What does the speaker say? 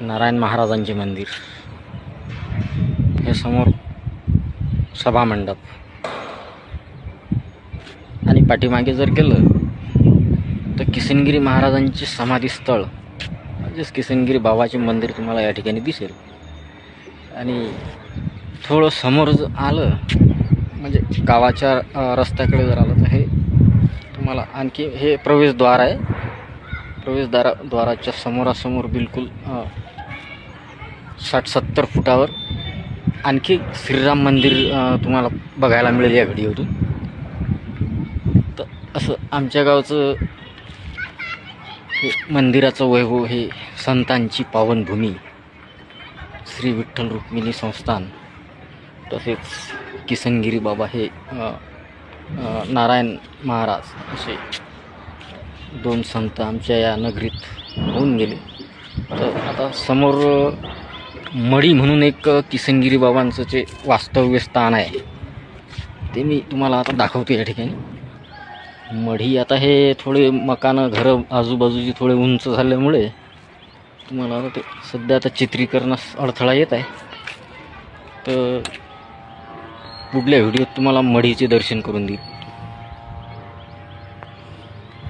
नारायण महाराजांचे मंदिर. हे समोर सभामंडप आणि पाठीमागे जर गेलं तर किसनगिरी महाराजांचे समाधीस्थळ. म्हणजेच किसनगिरी बाबाचे मंदिर तुम्हाला या ठिकाणी दिसेल. आणि थोडं समोर जर आलं म्हणजे गावाच्या रस्त्याकडे जर आलं तर हे तुम्हाला आणखी हे प्रवेशद्वार आहे. प्रवेशद्वारा द्वाराच्या समोरासमोर बिलकुल साठ सत्तर फुटावर आणखी श्रीराम मंदिर तुम्हाला बघायला मिळेल या व्हिडिओतून. तर असं आमच्या गावचं हे मंदिराचं वैभव हे संतांची पावनभूमी श्री विठ्ठल रुक्मिणी संस्थान तसेच किसनगिरी बाबा हे नारायण महाराज असे दोन संत आमच्या या नगरीत होऊन गेले. तर आता समोर मडी म्हणून एक किसनगिरी बाबांचं जे वास्तव्य स्थान आहे ते मी तुम्हाला आता दाखवतो या ठिकाणी. मढी आता हे थोडे मकानं घरं आजूबाजूची थोडे उंच झाल्यामुळे तुम्हाला आता ते सध्या आता चित्रीकरणास अडथळा येत आहे. तर पुढल्या व्हिडिओत तुम्हाला मढीचे दर्शन करून देईल.